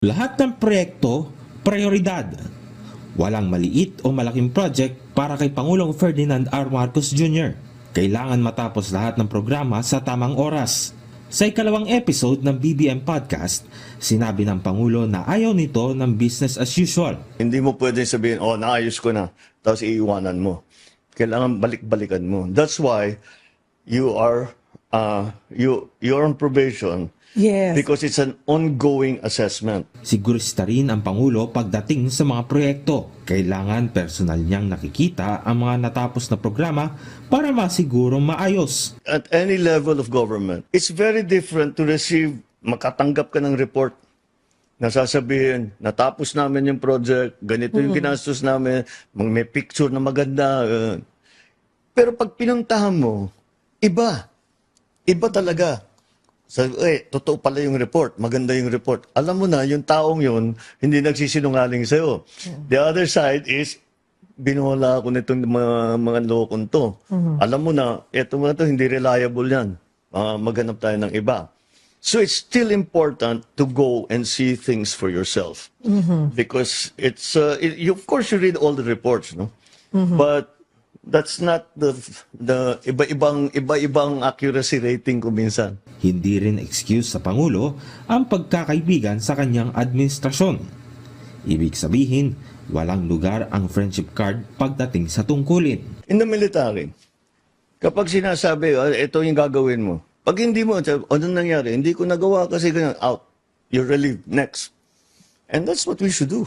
Lahat ng proyekto, prioridad. Walang maliit o malaking project para kay Pangulong Ferdinand R. Marcos Jr. Kailangan matapos lahat ng programa sa tamang oras. Sa ikalawang episode ng BBM Podcast, sinabi ng Pangulo na ayaw nito ng business as usual. Hindi mo pwede sabihin, oh, naayos ko na, tapos iiwanan mo. Kailangan balik-balikan mo. That's why you are, uh, you, you're on probation Yes. because it's an ongoing assessment. Sigurista rin ang Pangulo pagdating sa mga proyekto. Kailangan personal niyang nakikita ang mga natapos na programa para masigurong maayos. At any level of government, it's very different to receive, makatanggap ka ng report na sasabihin, natapos namin yung project, ganito yung ginastos namin, may picture na maganda. pero pag pinuntahan mo, iba. Iba talaga. Sa, eh, totoo pala yung report, maganda yung report. Alam mo na, yung taong yun, hindi nagsisinungaling sa'yo. The other side is, binuhala ako nitong mga, mga lokon to. Alam mo na, eto mga to, hindi reliable yan. Ah, maghanap tayo ng iba. So it's still important to go and see things for yourself. Because it's, uh, it- you, of course, you read all the reports, no? But that's not the, the iba-ibang, iba-ibang accuracy rating ko minsan. Hindi rin excuse sa Pangulo ang pagkakaibigan sa kanyang administrasyon. Ibig sabihin, walang lugar ang friendship card pagdating sa tungkulin. In the military, kapag sinasabi, "Ah, ito yung gagawin mo, pag hindi mo, ano nangyari? Hindi ko nagawa kasi ganyan, out. You're relieved. Next. And that's what we should do.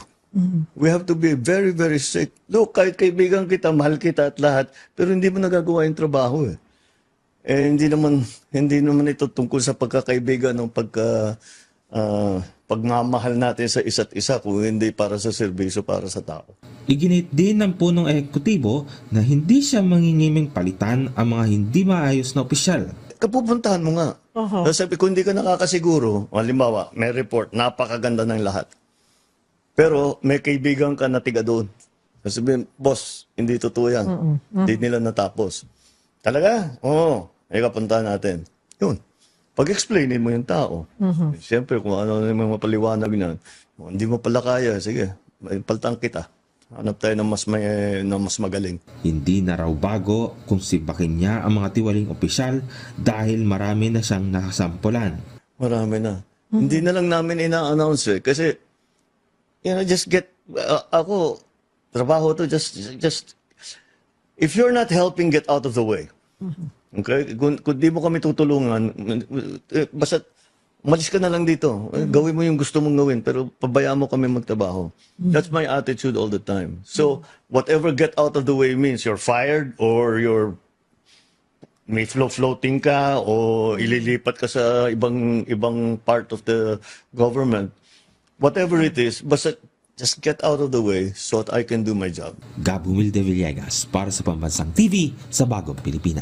We have to be very, very strict. Look, kahit kaibigan kita, mahal kita at lahat, pero hindi mo nagagawa yung trabaho eh. Eh, hindi naman, hindi naman ito tungkol sa pagkakaibigan ng pagka, ah, pagmamahal natin sa isa't isa kung hindi para sa serbisyo, para sa tao. Iginit din ng punong ehekutibo na hindi siya mangingiming palitan ang mga hindi maayos na opisyal. kapupuntahan mo nga. Oho. Sabi, kung hindi ka nakakasiguro, halimbawa, may report, napakaganda ng lahat. Pero may kaibigan ka na tiga doon. Sabihin, boss, hindi totoo yan. Hindi nila natapos. Talaga? Oo. Ay kapuntahan natin. Yun. Pag-explainin mo yung tao. Siyempre, kung ano yung mga paliwanag na, "Oh, hindi mo pala kaya, sige, paltang kita. Hanap tayo ng mas, may, ng mas magaling. Hindi na raw bago kung sibakin niya ang mga tiwaling opisyal dahil marami na siyang nakasampulan. Marami na. Hindi na lang namin ina-announce eh. Kasi, you know, just get, uh, ako, trabaho to, just, just, if you're not helping, get out of the way. Okay? Kung, kung di mo kami tutulungan, eh, basta, umalis ka na lang dito. Eh, Gawin mo yung gusto mong gawin, pero pabayaan mo kami magtrabaho. That's my attitude all the time. So, whatever get out of the way means you're fired or you're may flow floating ka o ililipat ka sa ibang ibang part of the government whatever it is basta just get out of the way so that I can do my job Gab Humilde Villegas para sa Pambansang TV sa Bagong Pilipinas.